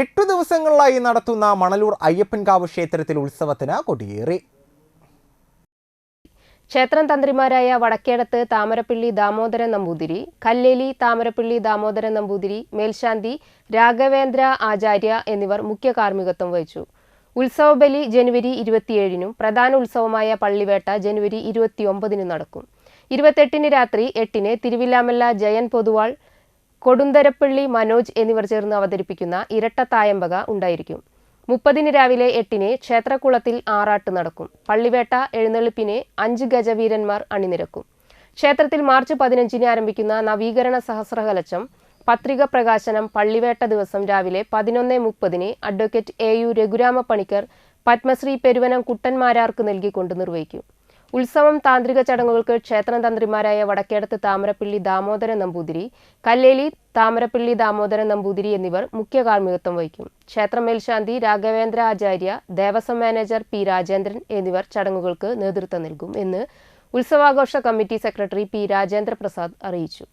എട്ടു ദിവസങ്ങളിലായി നടത്തുന്ന മണലൂർ അയ്യപ്പൻകാവ് ക്ഷേത്രത്തിൽ ഉത്സവത്തിന് കൊടിയേറി. ക്ഷേത്രം തന്ത്രിമാരായ വടക്കേടത്ത് താമരപ്പിള്ളി ദാമോദരൻ നമ്പൂതിരി കല്ലേലി താമരപ്പിള്ളി ദാമോദരൻ നമ്പൂതിരി മേൽശാന്തി രാഘവേന്ദ്ര ആചാര്യ എന്നിവർ മുഖ്യ കാർമ്മികത്വം വഹിച്ചു. ഉത്സവബലി ജനുവരി ഇരുപത്തിയേഴിനും പ്രധാന ഉത്സവമായ പള്ളിവേട്ട ജനുവരി ഇരുപത്തിയൊമ്പതിനും നടക്കും. ഇരുപത്തെട്ടിന് രാത്രി എട്ടിന് തിരുവില്ലാമല്ല ജയൻ പൊതുവാൾ കൊടുന്തരപ്പള്ളി മനോജ് എന്നിവർ ചേർന്ന് അവതരിപ്പിക്കുന്ന ഇരട്ട തായമ്പക ഉണ്ടായിരിക്കും. മുപ്പതിന് രാവിലെ എട്ടിന് ക്ഷേത്രക്കുളത്തിൽ ആറാട്ട് നടക്കും. പള്ളിവേട്ട എഴുന്നള്ളിപ്പിനെ അഞ്ച് ഗജവീരന്മാർ അണിനിരക്കും. ക്ഷേത്രത്തിൽ മാർച്ച് പതിനഞ്ചിന് ആരംഭിക്കുന്ന നവീകരണ സഹസ്രകലശം പത്രിക പ്രകാശനം പള്ളിവേട്ട ദിവസം രാവിലെ പതിനൊന്ന് മുപ്പതിന് advocate A U Raghurama Panicker Padmashri Peruvanam കുട്ടന്മാരാർക്ക് നൽകിക്കൊണ്ട് നിർവഹിക്കും. ഉത്സവം താന്ത്രിക ചടങ്ങുകൾക്ക് ക്ഷേത്രതന്ത്രിമാരായ വടക്കേടത്ത് താമരപ്പിള്ളി ദാമോദരൻ നമ്പൂതിരി കല്ലേലി താമരപ്പിള്ളി ദാമോദരൻ നമ്പൂതിരി എന്നിവർ മുഖ്യ കാർമ്മികത്വം വഹിക്കും. ക്ഷേത്ര മേൽശാന്തി രാഘവേന്ദ്ര ആചാര്യ ദേവസ്വം മാനേജർ പി രാജേന്ദ്രൻ എന്നിവർ ചടങ്ങുകൾക്ക് നേതൃത്വം നൽകും എന്ന് ഉത്സവാഘോഷ committee secretary P Rajendra Prasad അറിയിച്ചു.